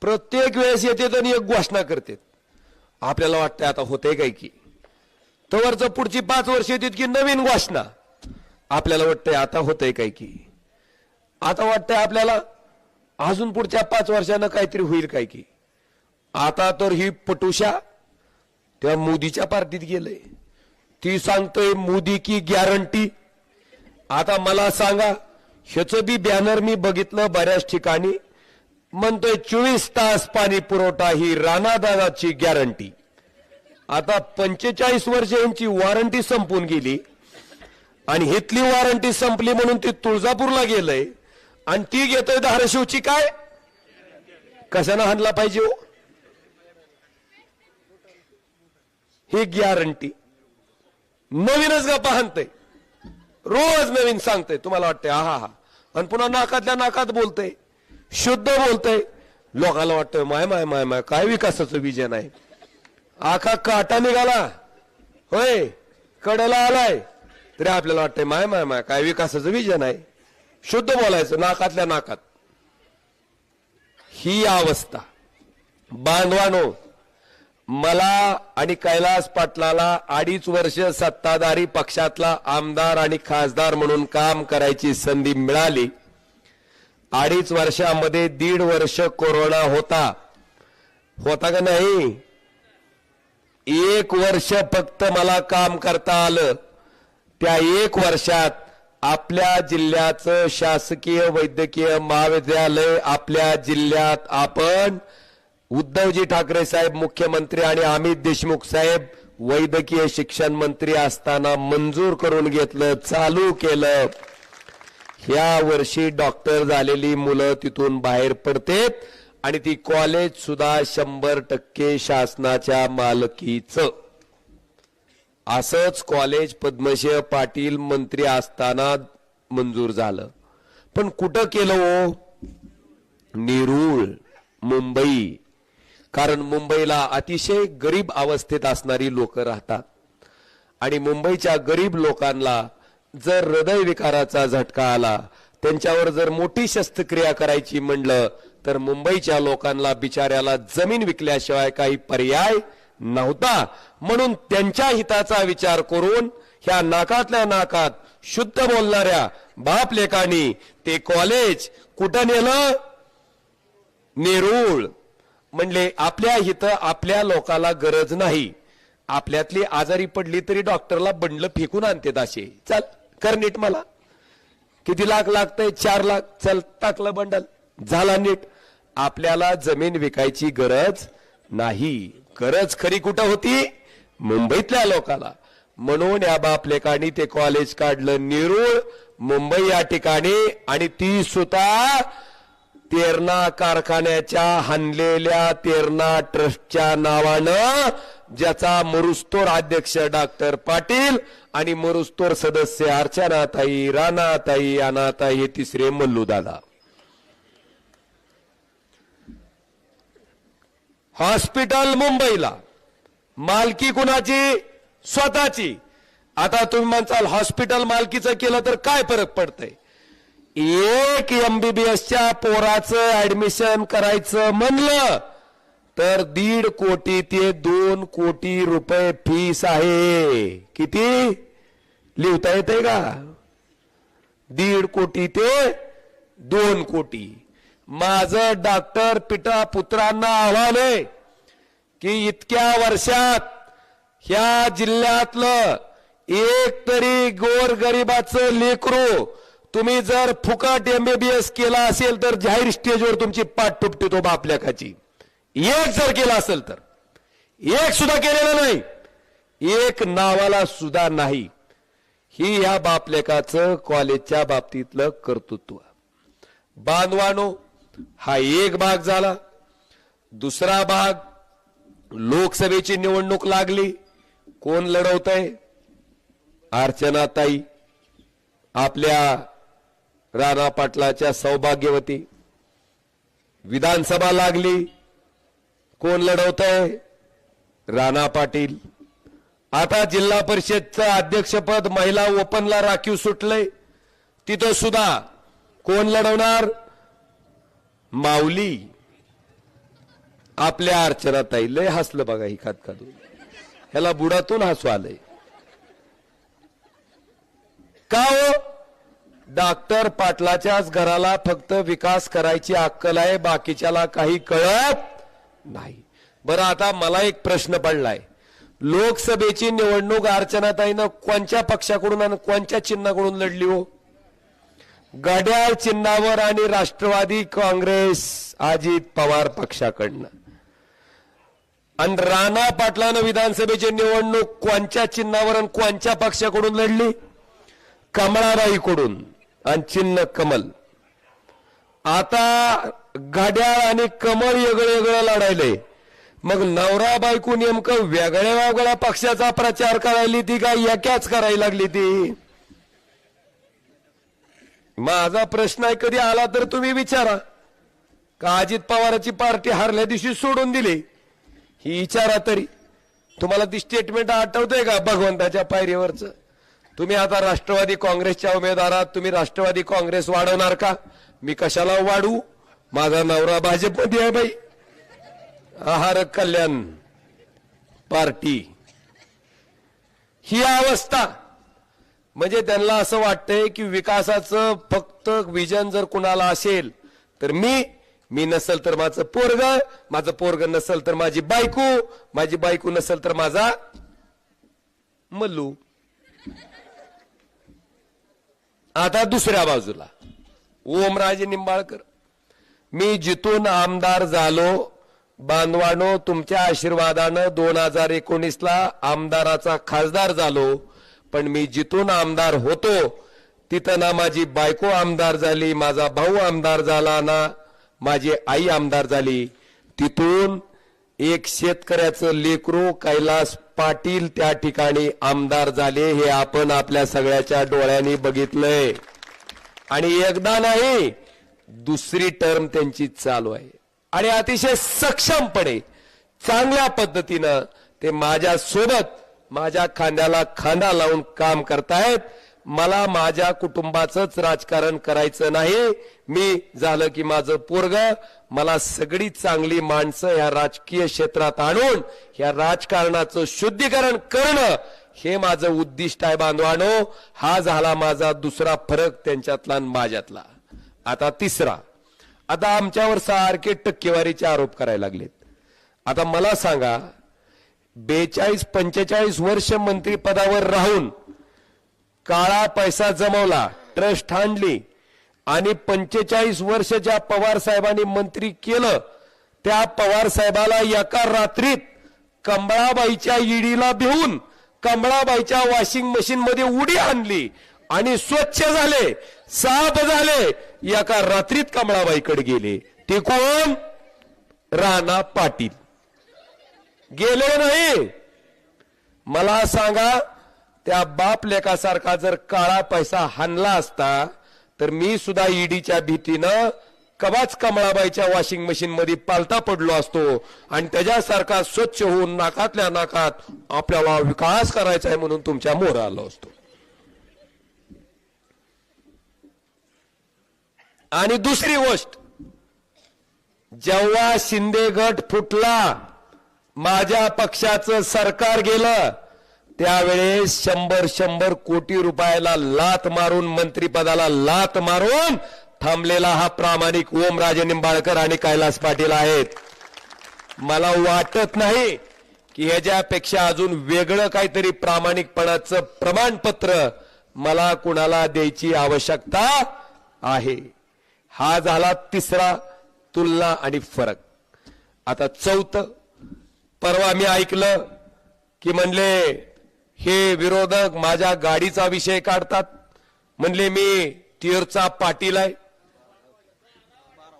प्रत्येक वेळेस येते आणि एक घोषणा करते. आपल्याला वाटतं आता होतंय काय की. तवरचं पुढची पाच वर्ष येतात की नवीन घोषणा. आपल्याला वाटतंय आता होतंय काय की. आता वाटतंय आपल्याला अजून पुढच्या पाच वर्षानं काहीतरी होईल काय की. आता तर ही पटुशा त्या मोदीच्या पार्टीत गेलंय. ती सांगतोय मोदी की गॅरंटी आता मला सांगा ह्याचं बी बॅनर मी बघितलं बऱ्याच ठिकाणी. म्हणतोय चोवीस तास पाणी पुरवठा ही राणादादाची गॅरंटी आता पंचेचाळीस वर्ष यांची वॉरंटी संपून गेली. आणि हितली वॉरंटी संपली म्हणून ती तुळजापूरला गेलंय. आणि ती घेतोय धाराशिवची काय? कशानं हाणला पाहिजे हो? ही गॅरंटी नवीनच गप्पा हाणतय. रोज नवीन सांगतय तुम्हाला वाटतंय हा हा आणि पुन्हा नाकातल्या नाकात बोलतय. शुद्ध बोलतय. लोकांना वाटतंय माय माय माय माय काय विकासाचं विजन आहे? आखा काटा निघाला. होय कडेला आलाय. तरी आपल्याला वाटतंय माय माय माय काय विकासाचं विजन आहे? शुद्ध बोलायचं नाकातल्या नाकात. ही अवस्था. बांधवानो मला आणि कैलास पाटलाला अडीच वर्ष सत्ताधारी पक्षातला आमदार आणि खासदार म्हणून काम करायची संधी मिळाली. अडीच वर्षामध्ये दीड वर्ष कोरोना होता. होता का नाही? एक वर्ष फक्त मला काम करता आलं. त्या एक वर्षात आपल्या जिल्ह्याचं शासकीय वैद्यकीय महाविद्यालय आपल्या जिल्ह्यात आपण उद्धवजी ठाकरे साहेब मुख्यमंत्री आणि अमित देशमुख साहेब वैद्यकीय शिक्षण मंत्री असताना मंजूर करून घेतलं चालू केलं. ह्या वर्षी डॉक्टर झालेली मुलं तिथून बाहेर पडतेत आणि ती कॉलेज सुद्धा शंभर टक्के शासनाच्या मालकीचं. असंच कॉलेज पद्मशय पाटील मंत्री असताना मंजूर झालं. पण कुठं केलं हो? नेरूळ मुंबई. कारण मुंबईला अतिशय गरीब अवस्थेत असणारी लोक राहतात. आणि मुंबईच्या गरीब लोकांना जर हृदय विकाराचा झटका आला त्यांच्यावर जर मोठी शस्त्रक्रिया करायची म्हणलं तर मुंबईच्या लोकांना बिचाऱ्याला जमीन विकल्याशिवाय काही पर्याय नव्हता. म्हणून त्यांच्या हिताचा विचार करून ह्या नाकातल्या नाकात शुद्ध बोलणाऱ्या बाप लेखानी ते कॉलेज कुठं नेलं? नेरूळ. म्हणले आपल्या हित आपल्या लोकाला गरज नाही. आपल्यातली आजारी पडली तरी डॉक्टरला बंडलं फेकून आणते असे चल. कर नीट मला. किती लाख लागतंय? चार लाख. चल टाकलं बंडल. झाला नीट. आपल्याला जमीन विकायची गरज नाही. गरज खरी कुठं होती? मुंबईतल्या लोकाला. म्हणून या बापलेकांनी ते कॉलेज काढलं निरूळ. मुंबई या ठिकाणी आणि ती सुद्धा तेरणा कारखान्याच्या हानलेल्या तेरणा ट्रस्टच्या नावानं ज्याचा मरुस्तोर अध्यक्ष डॉक्टर पाटील आणि मरुस्तोर सदस्य अर्चनाताई राणाताई अनाताई हे तिसरे मल्लू दादा. हॉस्पिटल मुंबईला. मालकी कुणाची? स्वतःची. आता तुम्ही म्हणताल हॉस्पिटल मालकीचं केलं तर काय फरक पडतंय? एक एमबीबीएसच्या पोराचं ऍडमिशन करायचं म्हणलं तर दीड कोटी ते दोन कोटी रुपये फीस आहे. किती? लिहिता येते का? दीड कोटी ते दोन कोटी. माझं डॉक्टर पिता पुत्रांना आव्हान आहे की इतक्या वर्षात ह्या जिल्ह्यातलं एक तरी गोर गरिबाचं लेकरू तुम्ही जर फुकट एमबीबीएस केला असेल तर जाहीर स्टेजवर तुमची पाठ तुपते तो बापल्याकाची. एक जर केला असेल तर. एक सुद्धा केलेला नाही. एक नावाला सुद्धा नाही. ही ह्या बापलेकाचं कॉलेजच्या बाबतीतलं कर्तृत्व. बांधवानो हा एक भाग झाला. दुसरा भाग लोकसभेची निवडणूक लागली. कोण लढवतय? अर्चनाताई आपल्या राणा पाटलाच्या सौभाग्यवती. विधानसभा लागली. कोण लढवतय? राणा पाटील. आता जिल्हा परिषदचं अध्यक्षपद महिला ओपनला राखीव सुटलंय. तिथं सुद्धा कोण लढवणार? माऊली. आपल्या अर्चनाताई लय हसलं बघा ही खात खातून. ह्याला बुडातून हसू आलंय. का हो? डॉक्टर पाटलाच्याच घराला फक्त विकास करायची अक्कल आहे बाकीच्याला काही कळत नाही. बरं आता मला एक प्रश्न पडलाय. लोकसभेची निवडणूक अर्चनाताईनं कोणत्या पक्षाकडून आणि कोणत्या चिन्हाकडून लढली हो? गड्याळ चिन्हावर आणि राष्ट्रवादी काँग्रेस अजित पवार पक्षाकडनं. आणि राणा पाटलानं विधानसभेची निवडणूक कोणत्या चिन्हावर आणि कोणत्या पक्षाकडून लढली? कमळाबाईकडून. आणि चिन्ह कमल. आता गाड्याळ आणि कमळ वेगळं वेगळं लढायलंय. मग नवरा बायको नेमकं वेगळ्या वेगळ्या पक्षाचा प्रचार करायली ती का एकाच करायला लागली ती? माझा प्रश्न आहे कधी आला तर तुम्ही विचारा. का अजित पवाराची पार्टी हरल्या दिवशी सोडून दिली? ही विचारा तरी. तुम्हाला ती स्टेटमेंट आठवतंय का भगवंताच्या पायरीवरच? तुम्ही आता राष्ट्रवादी काँग्रेसच्या उमेदवारात तुम्ही राष्ट्रवादी काँग्रेस वाढवणार का? मी कशाला वाढू? माझा नवरा भाजपमध्ये आहे बाई. आहार कल्याण पार्टी. ही अवस्था. म्हणजे त्यांना असं वाटतंय की विकासाचं फक्त विजन जर कुणाला असेल तर मी मी नसल तर माझं पोरग माझं पोरग नसल तर माझी बायको माझी बायको नसल तर माझा मल्लू. आता दुसऱ्या बाजूला. ओमराजे निंबाळकर. मी जिथून आमदार झालो बांधवानो तुमच्या आशीर्वादानं दोन हजार एकोणीसला आमदाराचा खासदार झालो पण मी जिथून आमदार होतो तिथं ना माझी बायको आमदार झाली माझा भाऊ आमदार झाला ना माझी आई आमदार झाली. तिथून एक शेतकऱ्याचं लेकरू कैलास पाटील त्या ठिकाणी आमदार झाले हे आपण आपल्या सगळ्याच्या डोळ्यांनी बघितलंय. आणि एकदा नाही दुसरी टर्म त्यांची चालू आहे. आणि अतिशय सक्षमपणे चांगल्या पद्धतीनं ते माझ्या सोबत माझ्या खांद्याला खांदा लावून काम करतायत. मला माझ्या कुटुंबाचंच राजकारण करायचं नाही. मी झालं की माझं पोरग मला सगळी चांगली माणसं ह्या राजकीय क्षेत्रात आणून ह्या राजकारणाचं शुद्धीकरण करणं हे माझं उद्दिष्ट आहे बांधवानो. हा झाला माझा दुसरा फरक त्यांच्यातला आणि माझ्यातला. आता तिसरा. आता आमच्यावर सारखे टक्केवारीचे आरोप करायला लागलेत. आता मला सांगा बेचाळीस पंचेचाळीस वर्ष मंत्रीपदावर राहून काळा पैसा जमवला ट्रस्ट हांडली आणि पंचेचाळीस वर्ष ज्या पवार साहेबांनी मंत्री केलं त्या पवार साहेबाला एका रात्रीत कमळाबाईच्या ईडीला भिवून कमळाबाईच्या वॉशिंग मशीन मध्ये उडी आणली आणि स्वच्छ झाले साफ झाले. एका रात्रीत कमळाबाईकडे गेले. ते कोण राणा पाटील. गेले नाही. मला सांगा त्या बाप लेखासारखा जर काळा पैसा हाणला असता तर मी सुद्धा ईडीच्या भीतीनं कवाच कमळाबाईच्या वॉशिंग मशीन मध्ये पालता पडलो असतो आणि त्याच्यासारखा स्वच्छ होऊन नाकातल्या नाकात आपल्याला विकास करायचा आहे म्हणून तुमच्या मोर आलो असतो. आणि दुसरी गोष्ट जेव्हा शिंदे गट फुटला माझ्या पक्षाचं सरकार गेलं त्यावेळेस शंभर शंभर कोटी रुपयाला लात मारून मंत्रिपदाला लात मारून थांबलेला हा प्रामाणिक ओमराजे निंबाळकर आणि कैलास पाटील आहेत. मला वाटत नाही की ह्याच्यापेक्षा अजून वेगळं काहीतरी प्रामाणिकपणाचं प्रमाणपत्र मला कुणाला द्यायची आवश्यकता आहे. हा झाला तिसरा तुलना आणि फरक. आता चौथं परवा मी ऐकलं की म्हणले हे विरोधक माझ्या गाडीचा विषय काढतात. म्हणले मी टिअरचा पाटील आहे.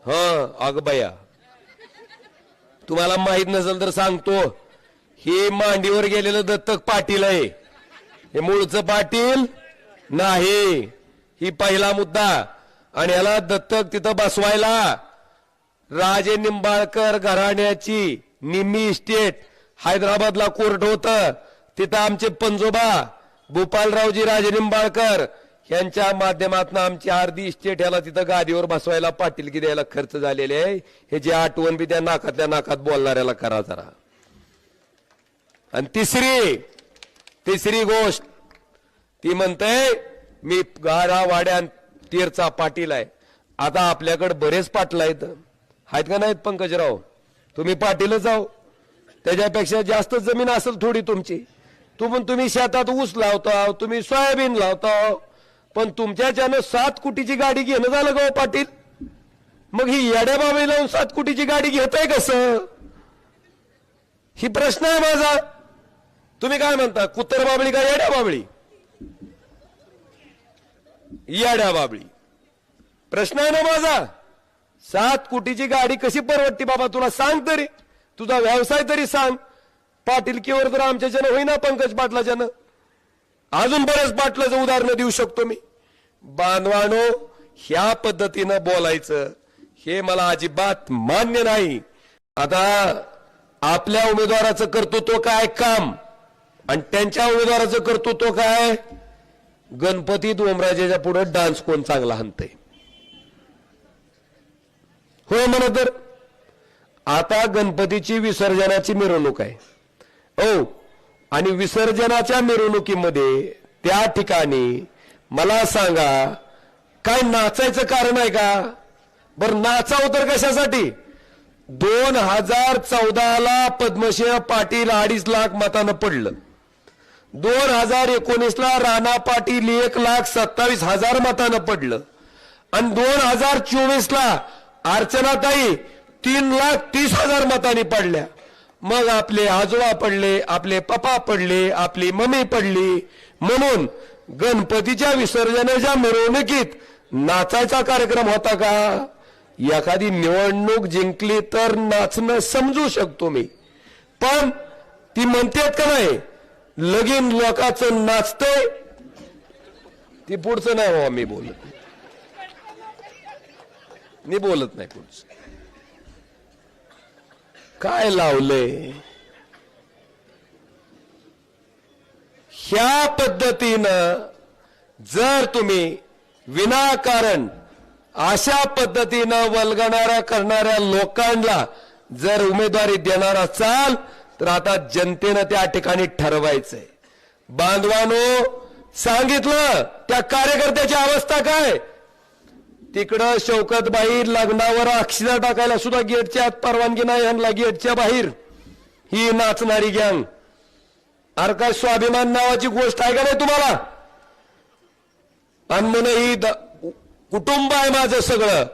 ह अगबया तुम्हाला माहीत नसेल तर सांगतो. हे मांडीवर गेलेलं दत्तक पाटील आहे. हे मूळचं पाटील नाही. ही पहिला मुद्दा. आणि याला दत्तक तिथं बसवायला राजे निंबाळकर घराण्याची निम्मी इस्टेट हैदराबादला कोर्ट होत. तिथं आमचे पंजोबा भूपालरावजी राजे निंबाळकर यांच्या माध्यमातून आमची अर्धी इस्टेट ह्याला तिथं गादीवर बसवायला पाटील की द्यायला खर्च झालेले आहे. हे जे आठवण बी त्या नाकातल्या नाकात बोलणाऱ्याला करा जरा. आणि तिसरी तिसरी गोष्ट ती म्हणते मी गारा वाड्या तीरचा पाटील आहे. आता आपल्याकडे बरेच पाटील आहेत. आहेत का नाहीत पंकजराव? तुम्ही पाटीलच आहो. त्याच्यापेक्षा जास्त जमीन असेल थोडी तुमची. तुम्ही तुम्ही शेतात ऊस लावता तुम्ही सोयाबीन लावता. पण तुमच्याच्यानं सात कोटीची गाडी घेणं झालं का हो पाटील मग ही याड्या बाबी लावून सात कोटीची गाडी घेताय कसं? ही प्रश्न आहे माझा. तुम्ही काय म्हणता कुत्तर बाबळी का येड्या बाबळी? येड्या बाबळी. प्रश्न आहे ना माझा. सात कोटीची गाडी कशी परवडती बाबा तुला सांग तरी. तुझा व्यवसाय तरी सांग. पाटील पाटीलकीवर तर आमच्याच्यानं होईना पंकज पाटलाच्यानं. अजून बरेच पाटलाचं उदाहरण देऊ शकतो मी. बांधवानो ह्या पद्धतीनं बोलायचं हे मला अजिबात मान्य नाही. आता आपल्या उमेदवाराचं कर्तृत्व काय काम? आणि त्यांच्या उमेदवाराचं कर्तृत्व काय? गणपतीत ओमराजेच्या पुढे डान्स कोण चांगला हाणतंय? हो म्हणत तर. आता गणपतीची विसर्जनाची मिरवणूक आहे. ओ आणि विसर्जनाच्या मिरवणुकीमध्ये त्या ठिकाणी मला सांगा काय नाचायचं कारण आहे का? बर नाचाव तर कशासाठी? दोन हजार चौदाला पद्मश्री पाटील अडीच लाख मतानं पडलं. दोन हजार एकोणीसला राणा पाटील एक लाख सत्तावीस हजार मतानं पडलं. आणि दोन हजार चोवीसला अर्चनाताई तीन लाख तीस हजार मतांनी पडल्या. मग आपले आजोबा पडले आपले पप्पा पडले आपली मम्मी पडली. म्हणून गणपतीच्या विसर्जनाच्या मिरवणुकीत नाचायचा कार्यक्रम होता का? एखादी निवडणूक जिंकली तर नाचणं समजू शकतो मी. पण ती म्हणतेत का नाही लगीन लोकांचं नाचतंय. ती पुढचं नाही हो मी बोलत मी बोलत नाही पुढचं. काय लावले? ह्या पद्धतीनं जर तुम्ही विनाकारण अशा पद्धतीनं वलगणाऱ्या करणाऱ्या लोकांना जर उमेदवारी देणार असाल तर आता जनतेनं त्या ठिकाणी ठरवायचंय. बांधवानो सांगितलं त्या कार्यकर्त्याची अवस्था काय? तिकडं शौकतबाई लग्नावर अक्षिदा टाकायला सुद्धा गेटच्या आत परवानगी नाही आणला गेटच्या बाहेर. ही नाचणारी गँग. अर काय स्वाभिमान नावाची गोष्ट आहे का नाही तुम्हाला? आणि ही कुटुंब आहे माझं सगळं.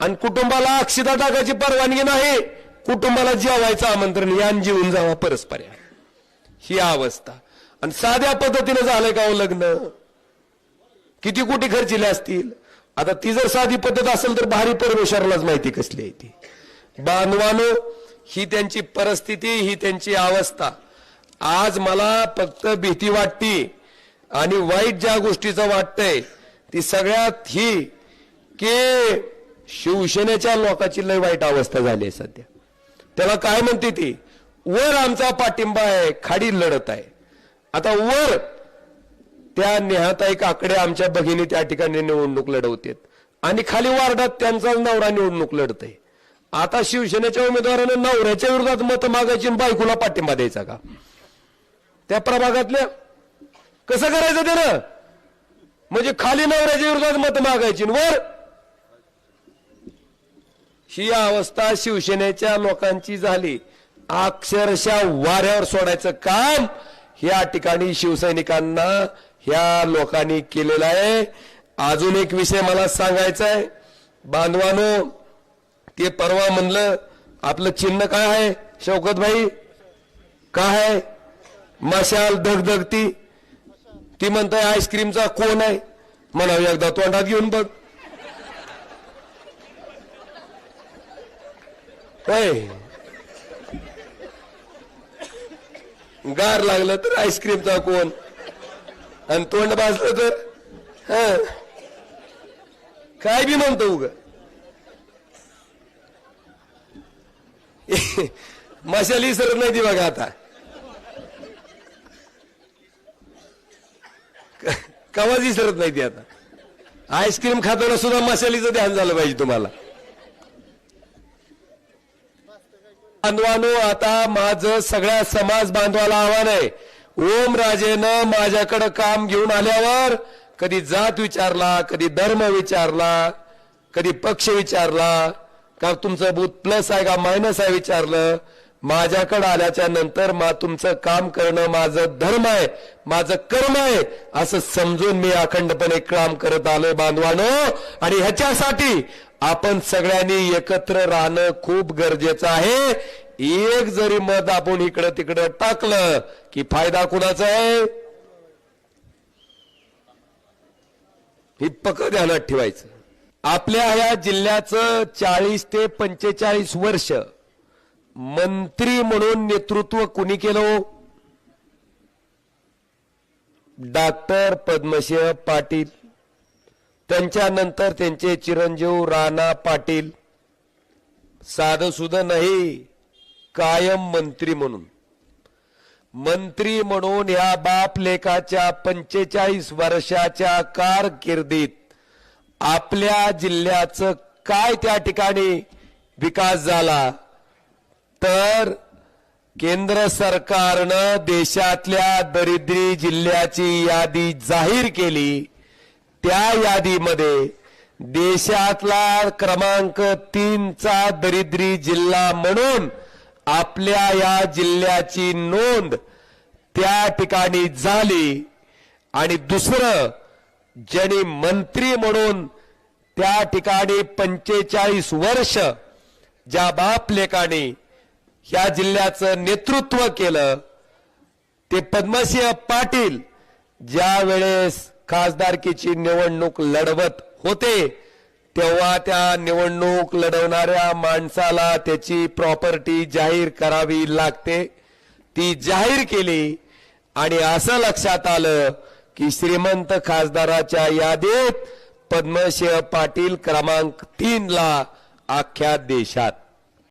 आणि कुटुंबाला अक्षिदा टाकायची परवानगी नाही. कुटुंबाला जेवायचं आमंत्रण यान जीवन जावा परस्पर ही अवस्था. आणि साध्या पद्धतीनं झालंय का हो लग्न? किती कोटी खर्चिले असतील? आता ती जर साधी पद्धत असेल तर भारी परमेश्वरालाच माहिती कसली आहे ती. बांधवानो ही त्यांची परिस्थिती ही त्यांची अवस्था. आज मला फक्त भीती वाटती आणि वाईट ज्या गोष्टीचं वाटतंय ती सगळ्यात ही की शिवसेनेच्या लोकांची लय वाईट अवस्था झाली आहे सध्या. त्याला काय म्हणते ती? वर आमचा पाठिंबा आहे खाडी लढत आहे. आता वर त्या नेहाताई काकडे आमच्या भगिनी त्या ठिकाणी निवडणूक लढवतेत. आणि खाली वार्डात त्यांचा नवरा निवडणूक लढतय. आता शिवसेनेच्या उमेदवारानं नवऱ्याच्या विरोधात मत मागायची बायकोला पाठिंबा द्यायचा का? त्या प्रभागातल्या कसं करायचं त्यानं? म्हणजे खाली नवऱ्याच्या विरोधात मत मागायची वर? ही अवस्था शिवसेनेच्या लोकांची झाली. अक्षरशः वाऱ्यावर सोडायचं काम. या ठिकाणी शिवसैनिकांना ह्या लोकांनी केलेला आहे. अजून एक विषय मला सांगायचा आहे. बांधवानो ते परवा म्हणलं आपलं चिन्ह काय आहे? शौकत भाई काय आहे? मशाल धगधगती. ती म्हणताय आईस्क्रीमचा कोण आहे? म्हणावं एकदा तोंडात घेऊन बघ. गार लागलं तर आईस्क्रीमचा कोण? आणि तोंड भाजलं तर? काय बी म्हणतो उग. मशाली सरत नाही ती बघा आता. क- कवाची सरत नाही ती आता. आईस्क्रीम खाताना सुद्धा मशालीचं ध्यान झालं पाहिजे तुम्हाला. बांधवानो आता माझं सगळ्या समाज बांधवाला आव्हान आहे. ओम राजेनं माझ्याकडं काम घेऊन आल्यावर कधी जात विचारला कधी धर्म विचारला कधी पक्ष विचारला का तुमचं बूथ प्लस आहे का मायनस आहे विचारलं. माझ्याकडे आल्याच्यानंतर मा तुमचं काम करणं माझं धर्म आहे माझं कर्म आहे असं समजून मी अखंडपणे काम करत आलोय बांधवानो. आणि ह्याच्यासाठी आपण सगळ्यांनी एकत्र राहणं खूप गरजेचं आहे. एक जरी मत आपण इकडं तिकडं टाकलं की फायदा कुणाचा आहे? ही पक ध्यानात ठेवायचं. आपल्या या जिल्ह्याचं चाळीस ते पंचेचाळीस वर्ष मंत्री म्हणून नेतृत्व कुणी केलं हो? डॉक्टर पद्मसिंह पाटील. त्यांच्यानंतर त्यांचे चिरंजीव राणा पाटील. साधं सुद्धा नाही. कायम मंत्री म्हणून. मंत्री म्हणून या बाप लेखाच्या पंचेचाळीस वर्षाच्या कारकिर्दीत आपल्या जिल्ह्याचं काय त्या ठिकाणी विकास झाला? तर केंद्र सरकारनं देशातल्या दरिद्री जिल्ह्याची यादी जाहीर केली. त्या यादीमध्ये देशातला क्रमांक तीनचा दरिद्री जिल्हा म्हणून आपल्या या जिल्ह्याची नोंद त्या ठिकाणी झाली. आणि दुसरं ज्यांनी मंत्री म्हणून त्या ठिकाणी पंचेचाळीस वर्ष ज्या बाप या जिल्ह्याचं नेतृत्व केलं ते पद्मसिंह पाटील ज्या वेळेस खासदारकीची निवडणूक लढवत होते तेव्हा त्या निवडणूक लढवणाऱ्या माणसाला त्याची प्रॉपर्टी जाहीर करावी लागते. ती जाहीर केली आणि असं लक्षात आलं की श्रीमंत खासदाराच्या यादीत पद्मसिंह पाटील क्रमांक तीन ला अख्ख्या देशात.